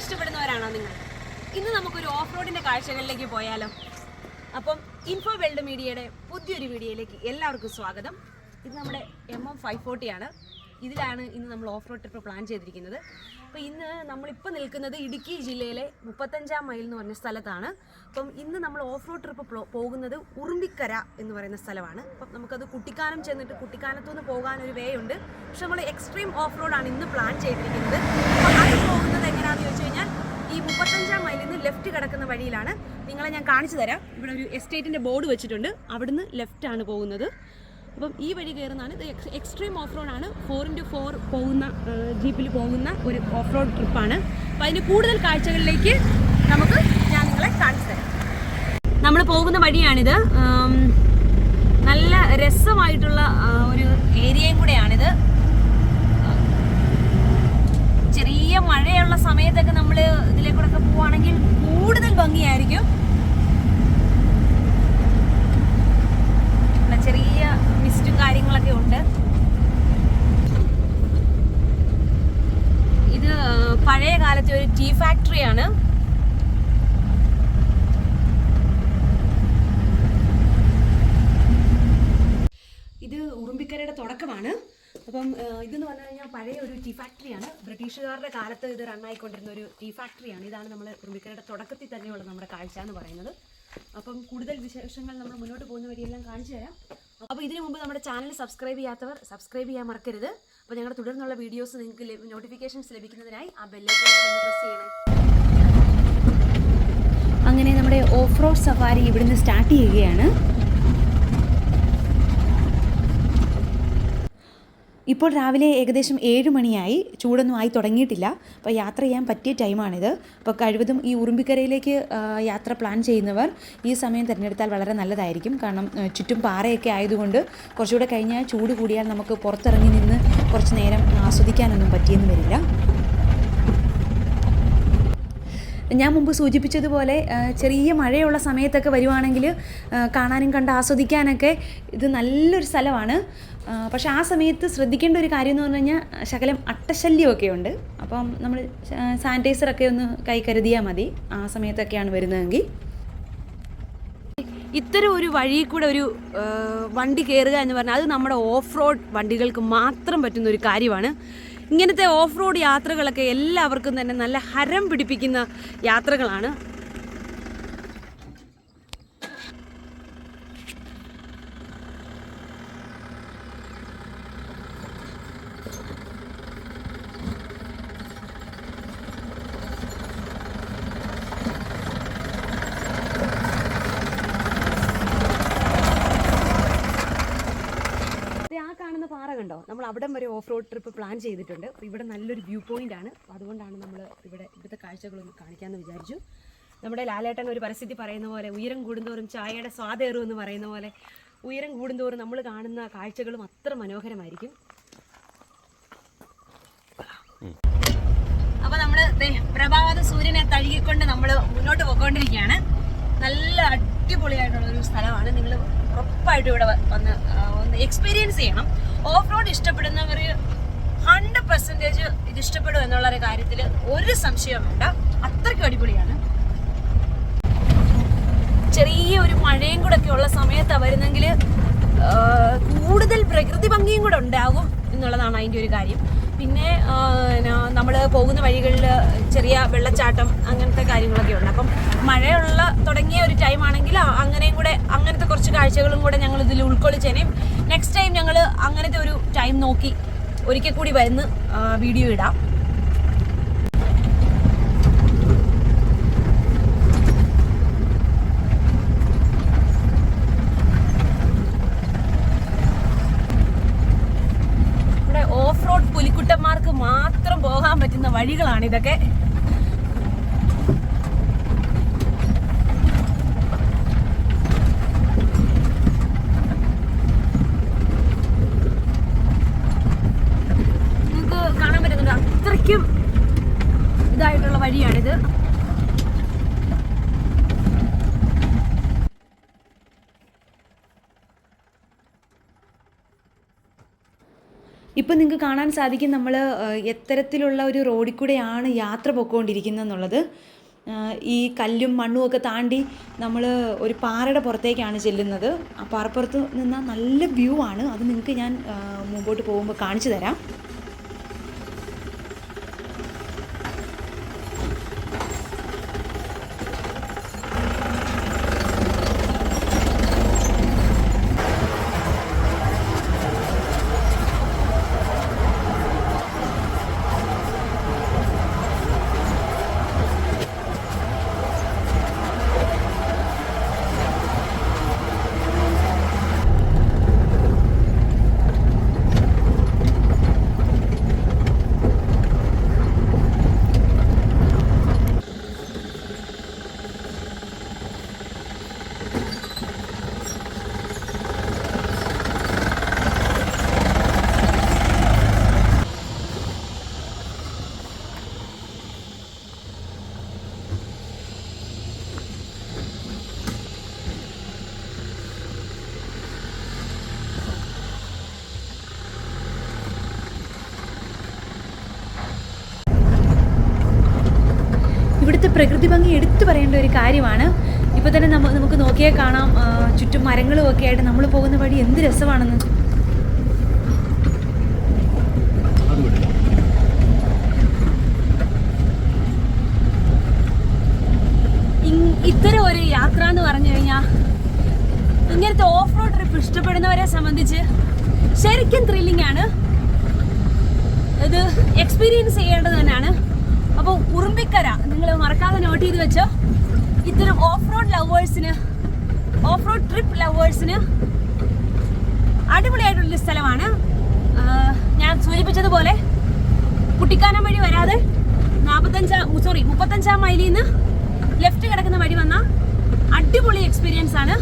ഇഷ്ടപ്പെടുന്നവരാണോ നിങ്ങൾ? ഇന്ന് നമുക്കൊരു ഓഫ് റോഡിന്റെ കാഴ്ചകളിലേക്ക് പോയാലോ? അപ്പം ഇൻഫോ വേൾഡ് മീഡിയയുടെ പുതിയൊരു വീഡിയോയിലേക്ക് എല്ലാവർക്കും സ്വാഗതം. ഇത് നമ്മുടെ എം എം ഫൈവ് ഫോർട്ടി ആണ്. ഇതിലാണ് ഇന്ന് നമ്മൾ ഓഫ് റോഡ് ട്രിപ്പ് പ്ലാൻ ചെയ്തിരിക്കുന്നത്. അപ്പോൾ ഇന്ന് നമ്മളിപ്പോൾ നിൽക്കുന്നത് ഇടുക്കി ജില്ലയിലെ മുപ്പത്തഞ്ചാം മൈൽ എന്ന് പറഞ്ഞ സ്ഥലത്താണ്. അപ്പം ഇന്ന് നമ്മൾ ഓഫ് റോഡ് ട്രിപ്പ് പോകുന്നത് ഉറുമ്പിക്കര എന്ന് പറയുന്ന സ്ഥലമാണ്. അപ്പം നമുക്കത് കുട്ടിക്കാനം ചെന്നിട്ട് കുട്ടിക്കാനത്തുനിന്ന് പോകാനൊരു വേ ഉണ്ട്. പക്ഷെ നമ്മൾ എക്സ്ട്രീം ഓഫ് റോഡാണ് ഇന്ന് പ്ലാൻ ചെയ്തിരിക്കുന്നത്. അപ്പോൾ അത് പോകുന്നത് എങ്ങനെയാണെന്ന് ചോദിച്ചു കഴിഞ്ഞാൽ ഈ മുപ്പത്തഞ്ചാം മൈലിൽ നിന്ന് ലെഫ്റ്റ് കിടക്കുന്ന വഴിയിലാണ്. നിങ്ങളെ ഞാൻ കാണിച്ചു തരാം. ഇവിടെ ഒരു എസ്റ്റേറ്റിന്റെ ബോർഡ് വെച്ചിട്ടുണ്ട്. അവിടുന്ന് ലെഫ്റ്റാണ് പോകുന്നത്. അപ്പം ഈ വഴി കയറുന്നതാണ്. ഇത് എക്സ് എക്സ്ട്രീം ഓഫ് റോഡാണ് ഫോർ ഇന്റു ഫോർ പോകുന്ന ജീപ്പിൽ പോകുന്ന ഒരു ഓഫ് റോഡ് ട്രിപ്പാണ് അപ്പം അതിന് കൂടുതൽ കാഴ്ചകളിലേക്ക് നമുക്ക് ഞാൻ നിങ്ങളെ കാണിച്ചു തരാം. നമ്മൾ പോകുന്ന വഴിയാണിത്. നല്ല രസമായിട്ടുള്ള ഒരു ഏരിയയും കൂടെയാണിത്. ചെറിയ മഴയുള്ള സമയത്തൊക്കെ നമ്മൾ ഇതിലേക്കൂടെ ഒക്കെ പോവുകയാണെങ്കിൽ കൂടുതൽ ഭംഗിയായിരിക്കും ഇവിടെ ചെറിയ മിസ്റ്റും കാര്യങ്ങളൊക്കെ ഉണ്ട് ഇത് പഴയ കാലത്തെ ഒരു ഫാക്ടറിയാണ് ഇത് ഉറുമ്പിക്കരയുടെ തുടക്കമാണ്. അപ്പം ഇതെന്ന് പറഞ്ഞു കഴിഞ്ഞാൽ പഴയ ഒരു ടീ ഫാക്ടറിയാണ്. ബ്രിട്ടീഷുകാരുടെ കാലത്ത് ഇത് റണ്ണായിക്കൊണ്ടിരുന്ന ഒരു ടീ ഫാക്ടറിയാണ്. ഇതാണ് നമ്മൾ ഉറുമ്പിക്കരയുടെ തുടക്കത്തിൽ തന്നെയുള്ള നമ്മുടെ കാഴ്ച എന്ന് പറയുന്നത്. അപ്പം കൂടുതൽ വിശേഷങ്ങൾ നമ്മൾ മുന്നോട്ട് പോകുന്ന വഴിയെല്ലാം കാണിച്ചു തരാം. അപ്പോൾ ഇതിനു മുമ്പ് നമ്മുടെ ചാനൽ സബ്സ്ക്രൈബ് ചെയ്യാത്തവർ സബ്സ്ക്രൈബ് ചെയ്യാൻ മറക്കരുത്. അപ്പോൾ ഞങ്ങളുടെ തുടർന്നുള്ള വീഡിയോസ് നിങ്ങൾക്ക് നോട്ടിഫിക്കേഷൻസ് ലഭിക്കുന്നതിനായി ആ ബെല്ലൈക്കൺ പ്രസ് ചെയ്യണേ. അങ്ങനെ നമ്മുടെ ഓഫ് റോഡ് സഫാരി ഇവിടുന്ന് സ്റ്റാർട്ട് ചെയ്യുകയാണ്. ഇപ്പോൾ രാവിലെ ഏകദേശം ഏഴ് മണിയായി. ചൂടൊന്നും ആയി തുടങ്ങിയിട്ടില്ല. അപ്പോൾ യാത്ര ചെയ്യാൻ പറ്റിയ ടൈമാണിത്. അപ്പോൾ കഴിവതും ഈ ഉറുമ്പിക്കരയിലേക്ക് യാത്ര പ്ലാൻ ചെയ്യുന്നവർ ഈ സമയം തിരഞ്ഞെടുത്താൽ വളരെ നല്ലതായിരിക്കും. കാരണം ചുറ്റും പാറയൊക്കെ ആയതുകൊണ്ട് കുറച്ചുകൂടെ കഴിഞ്ഞാൽ ചൂട് കൂടിയാൽ നമുക്ക് പുറത്തിറങ്ങി നിന്ന് കുറച്ച് നേരം ആസ്വദിക്കാനൊന്നും പറ്റിയെന്ന് വരില്ല. ഞാൻ മുമ്പ് സൂചിപ്പിച്ചതുപോലെ ചെറിയ മഴയുള്ള സമയത്തൊക്കെ വരുവാണെങ്കിൽ കാണാനും കണ്ട് ആസ്വദിക്കാനൊക്കെ ഇത് നല്ലൊരു സ്ഥലമാണ്. പക്ഷേ ആ സമയത്ത് ശ്രദ്ധിക്കേണ്ട ഒരു കാര്യം എന്ന് പറഞ്ഞു കഴിഞ്ഞാൽ ശകലം അട്ടശല്യമൊക്കെ ഉണ്ട് അപ്പം നമ്മൾ സാനിറ്റൈസറൊക്കെ ഒന്ന് കൈ കരുതിയാൽ മതി ആ സമയത്തൊക്കെയാണ് വരുന്നതെങ്കിൽ. ഇത്തരം ഒരു വഴിയിൽ കൂടെ ഒരു വണ്ടി കയറുക എന്ന് പറഞ്ഞാൽ അത് നമ്മുടെ ഓഫ് റോഡ് വണ്ടികൾക്ക് മാത്രം പറ്റുന്ന ഒരു കാര്യമാണ്. ഇങ്ങനത്തെ ഓഫ് റോഡ് യാത്രകളൊക്കെ എല്ലാവർക്കും തന്നെ നല്ല ഹരം പിടിപ്പിക്കുന്ന യാത്രകളാണ് ദേ ആ കാണുന്ന പാറ കണ്ടോ നമ്മൾ അവിടം വരെ ഓഫ് റോഡ് ട്രിപ്പ് പ്ലാൻ ചെയ്തിട്ടുണ്ട്. അപ്പോൾ ഇവിടെ നല്ലൊരു വ്യൂ പോയിന്റ് ആണ്. അതുകൊണ്ടാണ് നമ്മൾ ഇവിടെ ഇവിടുത്തെ കാഴ്ചകളൊന്ന് കാണിക്കാമെന്ന് വിചാരിച്ചു. നമ്മുടെ ലാലേട്ടൻ ഒരു പരിസ്ഥിതി പറയുന്ന പോലെ ഉയരം കൂടുന്തോറും ചായയുടെ സ്വാദേറും എന്ന് പറയുന്ന പോലെ ഉയരം കൂടുന്തോറും നമ്മൾ കാണുന്ന കാഴ്ചകളും അത്ര മനോഹരമായിരിക്കും. അപ്പോൾ നമ്മൾ പ്രഭാത സൂര്യനെ തഴുകിക്കൊണ്ട് നമ്മൾ മുന്നോട്ട് പോയിക്കൊണ്ടിരിക്കുകയാണ്. നല്ല അടിപൊളിയായിട്ടുള്ള ഒരു സ്ഥലമാണ്. നിങ്ങൾ ഉറപ്പായിട്ടും ഇവിടെ വന്ന് ഒന്ന് എക്സ്പീരിയൻസ് ചെയ്യണം. ഓഫ് റോഡ് ഇഷ്ടപ്പെടുന്നവർ ഹൺഡ്രഡ് പെർസെന്റേജ് ഇത് ഇഷ്ടപ്പെടും എന്നുള്ള ഒരു കാര്യത്തിൽ ഒരു സംശയവും വേണ്ട. അത്രയ്ക്കും അടിപൊളിയാണ്. ചെറിയ ഒരു മഴയും കൂടെ ഒക്കെ ഉള്ള സമയത്താണ് വരുന്നെങ്കിൽ കൂടുതൽ പ്രകൃതി ഭംഗിയും കൂടെ ഉണ്ടാകും എന്നുള്ളതാണ് അതിന്റെ ഒരു കാര്യം. പിന്നെ നമ്മൾ പോകുന്ന വഴികളിൽ ചെറിയ വെള്ളച്ചാട്ടം അങ്ങനത്തെ കാര്യങ്ങളൊക്കെ ഉണ്ട്. അപ്പം മഴയുള്ള തുടങ്ങിയ ഒരു ടൈം ആണെങ്കിൽ അങ്ങനെയും കൂടെ അങ്ങനത്തെ കുറച്ച് കാഴ്ചകളും കൂടെ ഞങ്ങൾ ഇതിൽ ഉൾക്കൊള്ളിച്ചേനേയും നെക്സ്റ്റ് ടൈം ഞങ്ങൾ അങ്ങനത്തെ ഒരു ടൈം നോക്കി ഒരിക്കൽ കൂടി വരുന്ന് വീഡിയോ ഇടാം ഇവിടെ ഓഫ് റോഡ് പുലിക്കുട്ടന്മാർക്ക് മാത്രം പോകാൻ പറ്റുന്ന വഴികളാണ് ഇതൊക്കെ നിങ്ങൾക്ക് കാണാൻ പറ്റുന്നുണ്ട് അത്രയ്ക്കും ഇതായിട്ടുള്ള വഴിയാണിത് ഇപ്പം നിങ്ങൾക്ക് കാണാൻ സാധിക്കും നമ്മൾ എത്തരത്തിലുള്ള ഒരു റോഡിൽ കൂടെയാണ് യാത്ര പൊയ്ക്കൊണ്ടിരിക്കുന്നത് എന്നുള്ളത്. ഈ കല്ലും മണ്ണും ഒക്കെ താണ്ടി നമ്മൾ ഒരു പാറയുടെ പുറത്തേക്കാണ് ചെല്ലുന്നത്. ആ പാറപ്പുറത്ത് നിന്നാൽ നല്ല വ്യൂ ആണ്. അത് നിങ്ങൾക്ക് ഞാൻ മുമ്പോട്ട് പോകുമ്പോൾ കാണിച്ചു തരാം. ഇവിടുത്തെ പ്രകൃതി ഭംഗി എടുത്തു പറയേണ്ട ഒരു കാര്യമാണ്. ഇപ്പോൾ തന്നെ നമ്മൾ നമുക്ക് നോക്കിയാൽ കാണാം ചുറ്റും മരങ്ങളും ഒക്കെ ആയിട്ട് നമ്മൾ പോകുന്ന വഴി എന്ത് രസമാണെന്ന്. ഇത്തരം ഒരു യാത്ര എന്ന് പറഞ്ഞു കഴിഞ്ഞാൽ ഇങ്ങനത്തെ ഓഫ് റോഡ് ട്രിപ്പ് ഇഷ്ടപ്പെടുന്നവരെ സംബന്ധിച്ച് ശരിക്കും ത്രില്ലിംഗ് ആണ്. ഇത് എക്സ്പീരിയൻസ് ചെയ്യേണ്ടത് തന്നെയാണ്. അപ്പോൾ ഉറുമ്പിക്കര നിങ്ങൾ മറക്കാതെ നോട്ട് ചെയ്ത് വെച്ചോ. ഇത്തരം ഓഫ് റോഡ് ലവേഴ്സിന് ഓഫ് റോഡ് ട്രിപ്പ് ലവേഴ്സിന് അടിപൊളിയായിട്ടുള്ളൊരു സ്ഥലമാണ്. ഞാൻ സൂചിപ്പിച്ചതുപോലെ കുട്ടിക്കാനം വഴി വരാതെ നാൽപ്പത്തഞ്ചാം സോറി മുപ്പത്തഞ്ചാം മൈലിൽ നിന്ന് ലെഫ്റ്റ് കിടക്കുന്ന വഴി വന്ന അടിപൊളി എക്സ്പീരിയൻസ് ആണ്.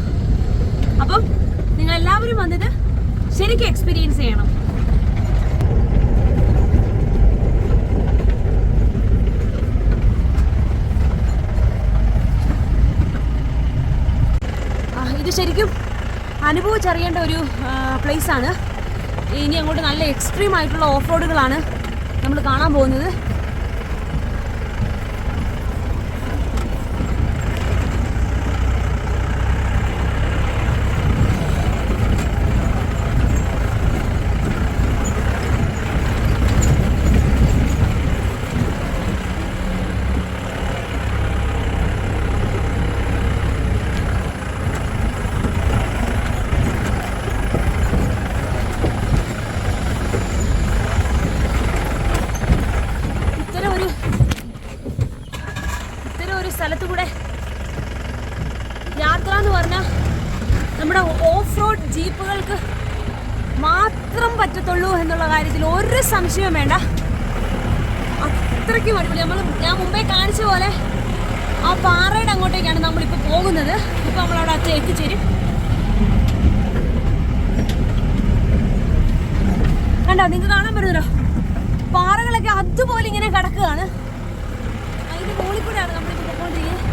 അപ്പം നിങ്ങൾ എല്ലാവരും വന്നത് ശരിക്കും എക്സ്പീരിയൻസ് ചെയ്യണം ആ, ഇത് ശരിക്കും അനുഭവിച്ചറിയേണ്ട ഒരു പ്ലേസാണ് ഇനി അങ്ങോട്ട് നല്ല എക്സ്ട്രീം ആയിട്ടുള്ള ഓഫ് റോഡുകളാണ് നമ്മൾ കാണാൻ പോകുന്നത് ഇത്തരം ഒരു ഇത്തരം ഒരു സ്ഥലത്ത് കൂടെ യാത്ര എന്ന് പറഞ്ഞാൽ നമ്മുടെ ഓഫ് റോഡ് ജീപ്പുകൾക്ക് മാത്രം പറ്റത്തുള്ളൂ എന്നുള്ള കാര്യത്തിൽ ഒരു സംശയവും വേണ്ട. അത്രയ്ക്കും അടിപൊളി. നമ്മൾ ഞാൻ മുമ്പേ കാണിച്ച പോലെ ആ പാറയുടെ അങ്ങോട്ടേക്കാണ് നമ്മളിപ്പോൾ പോകുന്നത്. ഇപ്പോൾ നമ്മളവിടെ അച്ഛൻ എത്തിച്ചേരും. കണ്ടോ? നിങ്ങൾക്ക് കാണാൻ പറ്റുന്നല്ലോ പാറകളൊക്കെ അതുപോലെ ഇങ്ങനെ കിടക്കുകയാണ്. അതിന്റെ മുകളിൽ കൂടെയാണ് നമ്മളിപ്പോൾ പോയിക്കൊണ്ടിരിക്കുന്നത്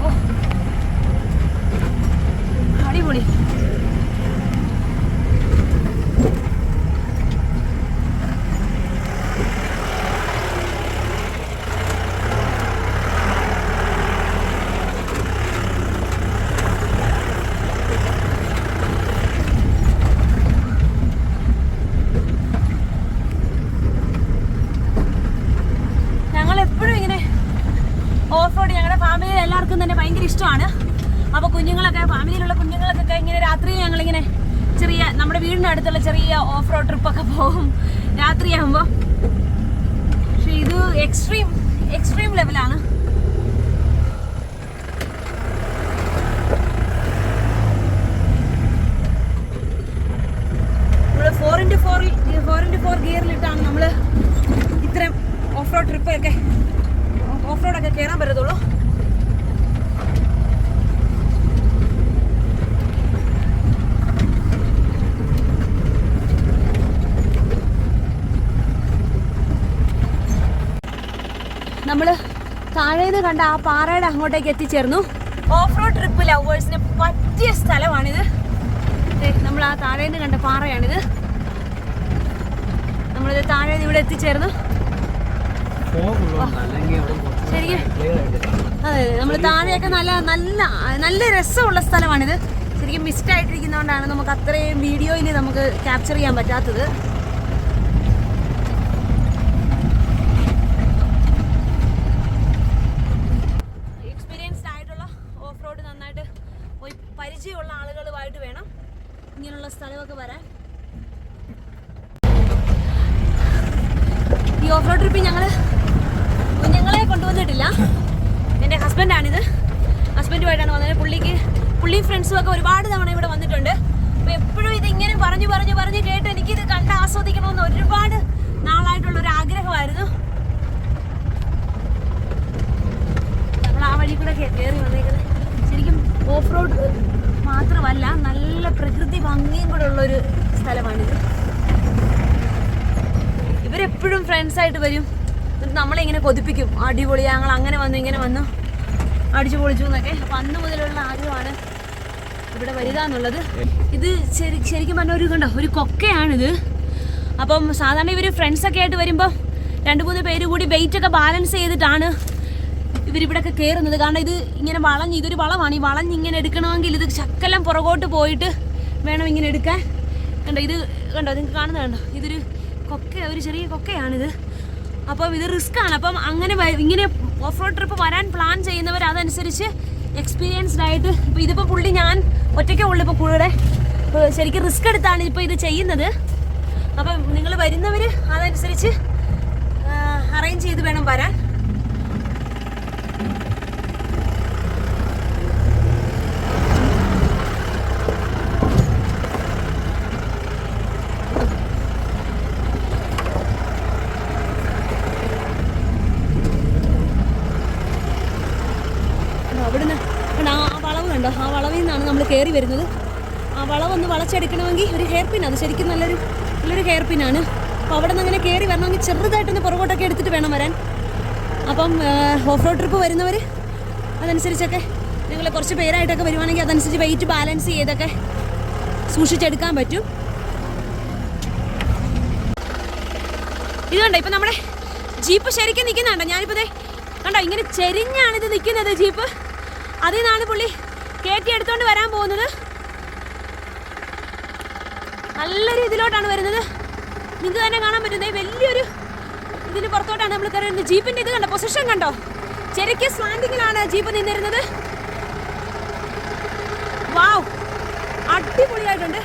ഓ. അടിപൊളി ഞങ്ങൾ എപ്പോഴും ഇങ്ങനെ ഓഫ് റോഡ് ഞങ്ങളുടെ ഫാമിലിയിൽ എല്ലാവർക്കും തന്നെ ഭയങ്കര ഇഷ്ടമാണ് അപ്പോൾ കുഞ്ഞുങ്ങളൊക്കെ ഫാമിലിയിലുള്ള കുഞ്ഞുങ്ങൾക്കൊക്കെ ഇങ്ങനെ രാത്രി ഞങ്ങളിങ്ങനെ ചെറിയ നമ്മുടെ വീടിന്റെ അടുത്തുള്ള ചെറിയ ഓഫ് റോഡ് ട്രിപ്പൊക്കെ പോകും രാത്രിയാകുമ്പോൾ പക്ഷെ ഇത് എക്സ്ട്രീം എക്സ്ട്രീം ലെവലാണ്. നമ്മൾ നമ്മൾ ഇത്തരം ഓഫ് റോഡ് ട്രിപ്പ് ഒക്കെ ഓഫ് റോഡൊക്കെ കയറാൻ പറ്റത്തുള്ളൂ. നമ്മൾ താഴേന്ന് കണ്ട ആ പാറയുടെ അങ്ങോട്ടേക്ക് എത്തിച്ചേർന്നു. ഓഫ് റോഡ് ട്രിപ്പ് ലവേഴ്സിന് പറ്റിയ സ്ഥലമാണിത്. നമ്മൾ ആ താഴേന്ന് കണ്ട പാറയാണിത്. നമ്മളിത് താഴെ നിന്ന് ഇവിടെ എത്തിച്ചേർന്നു. ശരിക്കും. അതെ നമ്മൾ താഴെയൊക്കെ നല്ല നല്ല നല്ല രസമുള്ള സ്ഥലമാണിത്. ശരിക്കും മിസ്ഡ് ആയിട്ടിരിക്കുന്നതുകൊണ്ടാണ് നമുക്ക് അത്രയും വീഡിയോയിൽ നമുക്ക് ക്യാപ്ചർ ചെയ്യാൻ പറ്റാത്തത് എക്സ്പീരിയൻസ്ഡ് ആയിട്ടുള്ള ഓഫ് റോഡ് നന്നായിട്ട് പോയി പരിചയമുള്ള ആളുകളുമായിട്ട് വേണം ഇങ്ങനെയുള്ള സ്ഥലമൊക്കെ വരാൻ. ഈ ഓഫ് റോഡ് ട്രിപ്പിൽ ഞങ്ങൾ കുഞ്ഞുങ്ങളെ കൊണ്ടുവന്നിട്ടില്ല. എന്റെ ഹസ്ബൻഡാണിത് ഹസ്ബൻഡുമായിട്ടാണ് വന്നത്. പുള്ളിക്ക് പുള്ളിയും ഫ്രണ്ട്സും ഒക്കെ ഒരുപാട് തവണ ഇവിടെ വന്നിട്ടുണ്ട്. അപ്പോൾ എപ്പോഴും ഇതിങ്ങനെ പറഞ്ഞു പറഞ്ഞു പറഞ്ഞ് കേട്ട് എനിക്കിത് കണ്ട് ആസ്വദിക്കണമെന്ന് ഒരുപാട് നാളായിട്ടുള്ള ഒരു ആഗ്രഹമായിരുന്നു നമ്മൾ ആ വഴി കൂടെ കയറി വന്നേക്കുന്നത് ശരിക്കും ഓഫ് റോഡ് മാത്രമല്ല നല്ല പ്രകൃതി ഭംഗിയും കൂടെ ഉള്ളൊരു സ്ഥലമാണിത് ഇവരെപ്പോഴും ഫ്രണ്ട്സായിട്ട് വരും. എന്നിട്ട് നമ്മളിങ്ങനെ കൊതിപ്പിക്കും? അടിപൊളി ഞങ്ങൾ അങ്ങനെ വന്നു ഇങ്ങനെ വന്നു. അടിച്ചു പൊളിച്ചു എന്നൊക്കെ അപ്പം അന്ന് മുതലുള്ള ആഗ്രഹമാണ് ഇവിടെ വരിക എന്നുള്ളത് ഇത് ശരി ശരിക്കും പറഞ്ഞ ഒരു കണ്ടോ ഒരു കൊക്കയാണിത്. അപ്പം സാധാരണ ഇവർ ഫ്രണ്ട്സൊക്കെ ആയിട്ട് വരുമ്പോൾ രണ്ട് മൂന്ന് പേര് കൂടി വെയിറ്റ് ഒക്കെ ബാലൻസ് ചെയ്തിട്ടാണ് ഇവരിവിടെയൊക്കെ കയറുന്നത് കാരണം ഇത് ഇങ്ങനെ വളഞ്ഞ് ഇതൊരു വളമാണ്. ഈ വളഞ്ഞ് ഇങ്ങനെ എടുക്കണമെങ്കിൽ ഇത് ശക്കലം പുറകോട്ട് പോയിട്ട് വേണം ഇങ്ങനെ എടുക്കാൻ. കണ്ടോ ഇത് കണ്ടോ നിങ്ങൾക്ക് കാണുന്നത് കണ്ടോ? ഇതൊരു കൊക്ക ഒരു ചെറിയ കൊക്കയാണിത്. അപ്പം ഇത് റിസ്ക് ആണ് അപ്പം അങ്ങനെ ഇങ്ങനെ ഓഫ് റോഡ് ട്രിപ്പ് വരാൻ പ്ലാൻ ചെയ്യുന്നവർ അതനുസരിച്ച് എക്സ്പീരിയൻസ്ഡ് ആയിട്ട് ഇപ്പം ഇതിപ്പോൾ പുള്ളി ഞാൻ ഒറ്റയ്ക്കേ ഉള്ളൂ ഇപ്പോൾ കൂടെ. ശരിക്കും റിസ്ക് എടുത്താണ് ഇപ്പോൾ ഇത് ചെയ്യുന്നത്. അപ്പം നിങ്ങൾ വരുന്നവർ അതനുസരിച്ച് അറേഞ്ച് ചെയ്ത് വേണം വരാൻ കണ്ടോ, അവിടുന്ന് കണ്ടോ, ആ വളവ് കണ്ടോ ആ വളവിൽ കയറി വരുന്നത്. ആ വളവൊന്ന് വളച്ചെടുക്കണമെങ്കിൽ ഒരു ഹെയർ പിൻ അത് ശരിക്കും നല്ലൊരു നല്ലൊരു ഹെയർ പിന്നാണ് അപ്പോൾ അവിടെ നിന്ന് അങ്ങനെ കയറി വരണമെങ്കിൽ ചെറുതായിട്ടൊന്ന് പുറകോട്ടൊക്കെ എടുത്തിട്ട് വേണം വരാൻ. അപ്പം ഓഫ് റോഡ് ട്രിപ്പ് വരുന്നവർ അതനുസരിച്ചൊക്കെ നിങ്ങൾ കുറച്ച് പേരായിട്ടൊക്കെ വരുവാണെങ്കിൽ അതനുസരിച്ച് വെയിറ്റ് ബാലൻസ് ചെയ്തൊക്കെ സൂക്ഷിച്ചെടുക്കാൻ പറ്റും. ഇത് കണ്ടോ ഇപ്പൊ നമ്മുടെ ജീപ്പ് ശരിക്കും നിൽക്കുന്നുണ്ടോ ഞാനിപ്പോൾ ദേ കണ്ടോ ഇങ്ങനെ ചെരിഞ്ഞാണ് ഇത് നിൽക്കുന്നത് ജീപ്പ്. അതിൽ നിന്നാണ് പുള്ളി കയറ്റി എടുത്തോണ്ട് വരാൻ പോകുന്നത്. നല്ലൊരു ഇതിലോട്ടാണ് വരുന്നത്. നിങ്ങൾക്ക് തന്നെ കാണാൻ പറ്റുന്നത് വലിയൊരു ഇതിന് പുറത്തോട്ടാണ് നമ്മൾ കയറുന്നത് ജീപ്പിന്റെ ഇത് കണ്ടോ? പൊസിഷൻ കണ്ടോ? ശരിക്കും സ്ലാൻഡിങ്ങിലാണ് ജീപ്പ് നിന്നിരുന്നത്. വാവ് അടിപൊളിയായിട്ടുണ്ട്.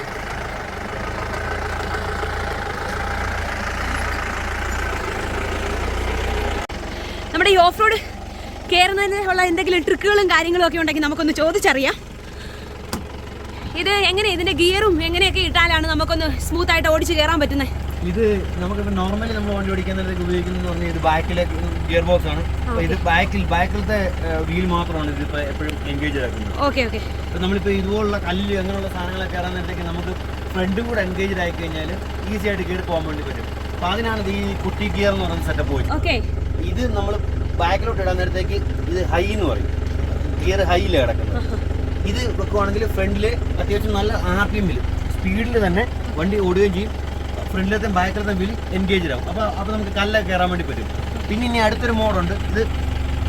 നമ്മുടെ ഈ ഓഫ് റോഡ് കയറുന്നതിന് ഉള്ള എന്തെങ്കിലും ട്രിക്കുകളും കാര്യങ്ങളും ഒക്കെ ഉണ്ടെങ്കിൽ നമുക്കൊന്ന് ചോദിച്ചറിയാം. ഇത് എങ്ങനെ ഇതിന്റെ ഗിയറും എങ്ങനെയൊക്കെ ഇട്ടാലാണ് നമുക്കൊന്ന് സ്മൂത്ത് ആയിട്ട് ഓടിച്ച് കയറാൻ പറ്റുന്നത് ഇത് നമുക്കിപ്പോൾ നോർമലി നമ്മൾ വണ്ടി ഓടിക്കുന്നതിലേക്ക് ഉപയോഗിക്കുന്നത് പറഞ്ഞാൽ ഇത് ബാക്കിലെ ഗിയർ ബോക്സ് ആണ് ഇത് ബാക്കിൽ ബാക്കിലത്തെ വീൽ മാത്രമാണ് ഇതിപ്പോൾ എപ്പോഴും എൻഗേജ് ആക്കുന്നത്. ഓക്കെ ഓക്കെ അപ്പോൾ നമ്മളിപ്പോൾ ഇതുപോലുള്ള കല്ല് അങ്ങനെയുള്ള സാധനങ്ങളൊക്കെ കയറാൻ നേരത്തേക്ക് നമുക്ക് ഫ്രണ്ടും കൂടെ എൻഗേജ് ആയി കഴിഞ്ഞാൽ ഈസി ആയിട്ട് കയറി പോകാൻ വേണ്ടി പറ്റും. അപ്പോൾ അതിനാണ് ഈ കുട്ടി ഗിയർ എന്ന് പറയുന്ന സെറ്റപ്പ് പോയി ഓക്കെ ഇത് നമ്മൾ ബാക്കിലോട്ട് ഇടാൻ നേരത്തേക്ക് ഇത് ഹൈ എന്ന് പറയും. ഗിയർ ഹൈയിൽ കിടക്കുന്നത്. ഇത് വെക്കുവാണെങ്കിൽ ഫ്രണ്ടിൽ അത്യാവശ്യം നല്ല ആർ പി സ്പീഡിൽ തന്നെ വണ്ടി ഓടുകയും ചെയ്യും. ഫ്രണ്ടിലത്തെ ബാക്കിലത്തെ വീൽ എൻഗേജ് ആവും. അപ്പോൾ അപ്പോൾ നമുക്ക് കല്ലൊക്കെ കയറാൻ വേണ്ടി പറ്റും. പിന്നെ ഇനി അടുത്തൊരു മോഡുണ്ട് ഇത്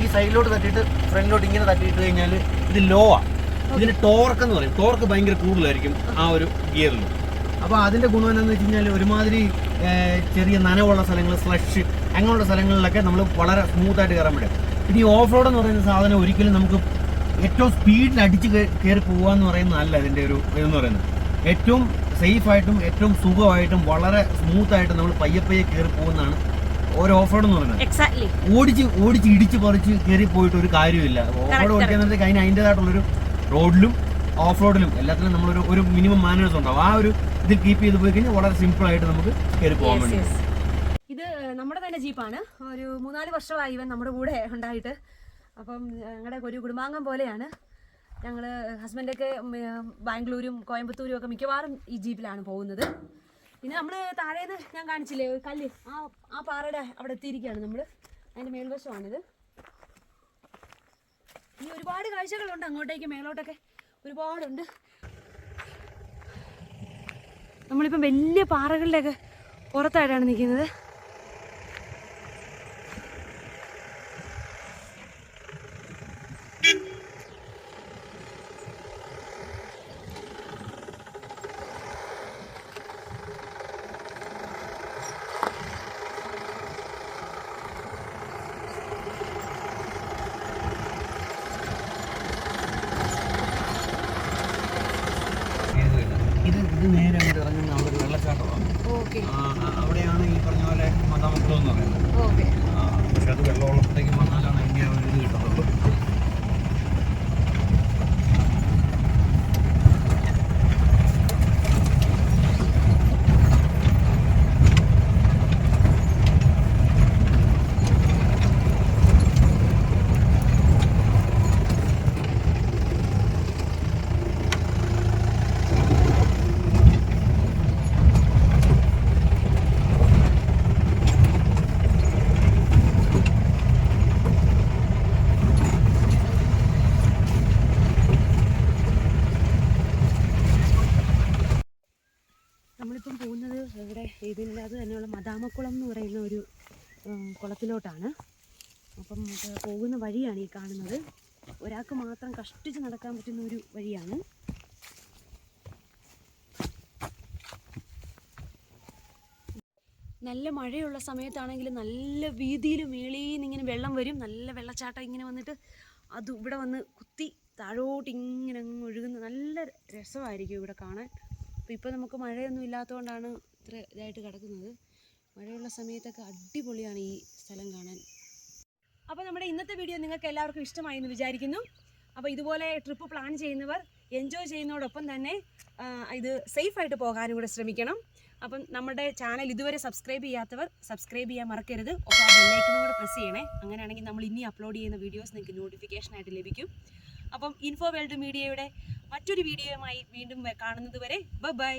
ഈ സൈഡിലോട്ട് തട്ടിയിട്ട് ഫ്രണ്ടിലോട്ട് ഇങ്ങനെ തട്ടിയിട്ട് കഴിഞ്ഞാൽ ഇത് ലോ ആണ് ഇതിന് ടോർക്ക് എന്ന് പറയും. ടോർക്ക് ഭയങ്കര കൂടുതലായിരിക്കും ആ ഒരു ഗിയറിൽ അപ്പോൾ അതിന്റെ ഗുണം എന്താണെന്ന് വെച്ച് കഴിഞ്ഞാൽ ഒരുമാതിരി ചെറിയ നനവുള്ള സ്ഥലങ്ങൾ സ്ലഷ് അങ്ങനെയുള്ള സ്ഥലങ്ങളിലൊക്കെ നമ്മൾ വളരെ സ്മൂത്തായിട്ട് കയറാൻ പറ്റും. പിന്നെ ഈ ഓഫ് റോഡ് എന്ന് പറയുന്ന സാധനം ഒരിക്കലും നമുക്ക് ഏറ്റവും സ്പീഡിൽ അടിച്ച് കയറി പോകുക എന്ന് പറയുന്നതല്ല ഇതിന്റെ ഒരു ഇതെന്ന് പറയുന്നത്. ഏറ്റവും സേഫായിട്ടും ഏറ്റവും സുഖമായിട്ടും വളരെ സ്മൂത്തായിട്ടും നമ്മൾ പയ്യെ പയ്യെ കയറി പോകുന്നതാണ് ഓരോ ഓഫ് റോഡ് എന്ന് പറയുന്നത്. ഓടിച്ച് ഓടിച്ച് ഇടിച്ച് പറിച്ച് കയറി പോയിട്ട് ഒരു കാര്യമില്ല ഓഫ് റോഡ് ഓടിക്കുന്നതിന് അതിന് അതിന്റെതായിട്ടുള്ളൊരു റോഡിലും ഓഫ് റോഡിലും എല്ലാത്തിലും നമ്മളൊരു ഒരു മിനിമം മാനേഴ്സ് ഉണ്ടാവും. ആ ഒരു ഇത് കീപ്പ് ചെയ്ത് പോയി കഴിഞ്ഞാൽ വളരെ സിമ്പിൾ ആയിട്ട് നമുക്ക് കയറി പോകാൻ വേണ്ടി ഇത് നമ്മുടെ തന്നെ ജീപ്പാണ് ഒരു മൂന്നാൽ വർഷമായി ഇവൻ നമ്മുടെ കൂടെ ഉണ്ടായിട്ട്. അപ്പം ഞങ്ങളുടെ ഒരു കുടുംബാംഗം പോലെയാണ്. ഞങ്ങൾ ഹസ്ബൻഡൊക്കെ ബാംഗ്ലൂരും കോയമ്പത്തൂരും ഒക്കെ മിക്കവാറും ഈ ജീപ്പിലാണ് പോകുന്നത്. പിന്നെ നമ്മൾ താഴേന്ന് ഞാൻ കാണിച്ചില്ലേ ഒരു കല്ല്. ആ ആ പാറയുടെ അവിടെ എത്തിയിരിക്കുകയാണ് നമ്മൾ അതിന്റെ മേൽവശമാണിത്. ഇനി ഒരുപാട് കാഴ്ചകളുണ്ട് അങ്ങോട്ടേക്ക് മേലോട്ടൊക്കെ ഒരുപാടുണ്ട്. നമ്മളിപ്പം വലിയ പാറകളുടെയൊക്കെ പുറത്തായിട്ടാണ് നിൽക്കുന്നത് ഇത് ഇത് നേരെ അങ്ങോട്ട് ഇറങ്ങുന്ന അവിടെ ഒരു വെള്ളച്ചാട്ടമാണ് ഓക്കെ ആ, ആ, അവിടെയാണ് ഈ പറഞ്ഞ പോലെ മതാമക്കുളം എന്ന് പറയുന്നത് ഓക്കെ ആ, പക്ഷെ അത് വെള്ളമുള്ളപ്പോഴത്തേക്ക് വന്നാലാണ് അതിന്റെ ആ ഒരു ഇത് കിട്ടുന്നത് നമ്മളിപ്പം പോകുന്നത് ഇവിടെ ഇതില്ലാതെ തന്നെയുള്ള മദാമക്കുളം എന്ന് പറയുന്ന ഒരു കുളത്തിലോട്ടാണ്. അപ്പം പോകുന്ന വഴിയാണ് ഈ കാണുന്നത്. ഒരാൾക്ക് മാത്രം കഷ്ടിച്ച് നടക്കാൻ പറ്റുന്ന ഒരു വഴിയാണ്. നല്ല മഴയുള്ള സമയത്താണെങ്കിൽ നല്ല വീതിയിൽ മേളിൽ നിന്ന് ഇങ്ങനെ വെള്ളം വരും. നല്ല വെള്ളച്ചാട്ടം ഇങ്ങനെ വന്നിട്ട് അത് ഇവിടെ വന്ന് കുത്തി താഴോട്ട് ഇങ്ങനെ അങ്ങ് ഒഴുകുന്ന നല്ല രസമായിരിക്കും ഇവിടെ കാണാൻ. അപ്പോൾ ഇപ്പോൾ നമുക്ക് മഴയൊന്നും ഇല്ലാത്തതുകൊണ്ടാണ് ഇത്ര ഇതായിട്ട് കിടക്കുന്നത്. മഴയുള്ള സമയത്തൊക്കെ അടിപൊളിയാണ് ഈ സ്ഥലം കാണാൻ. അപ്പോൾ നമ്മുടെ ഇന്നത്തെ വീഡിയോ നിങ്ങൾക്ക് എല്ലാവർക്കും ഇഷ്ടമായി എന്ന് വിചാരിക്കുന്നു. അപ്പോൾ ഇതുപോലെ ട്രിപ്പ് പ്ലാൻ ചെയ്യുന്നവർ എൻജോയ് ചെയ്യുന്നതോടൊപ്പം തന്നെ ഇത് സേഫായിട്ട് പോകാനും കൂടെ ശ്രമിക്കണം. അപ്പം നമ്മുടെ ചാനൽ ഇതുവരെ സബ്സ്ക്രൈബ് ചെയ്യാത്തവർ സബ്സ്ക്രൈബ് ചെയ്യാൻ മറക്കരുത്. ഒപ്പം ബെല്ലൈക്കനും കൂടെ പ്രസ് ചെയ്യണേ. അങ്ങനെയാണെങ്കിൽ നമ്മൾ ഇനി അപ്ലോഡ് ചെയ്യുന്ന വീഡിയോസ് നിങ്ങൾക്ക് നോട്ടിഫിക്കേഷനായിട്ട് ലഭിക്കും. അപ്പം ഇൻഫോ വേൾഡ് മീഡിയയുടെ മറ്റൊരു വീഡിയോയുമായി വീണ്ടും കാണുന്നത് വരെ ബൈ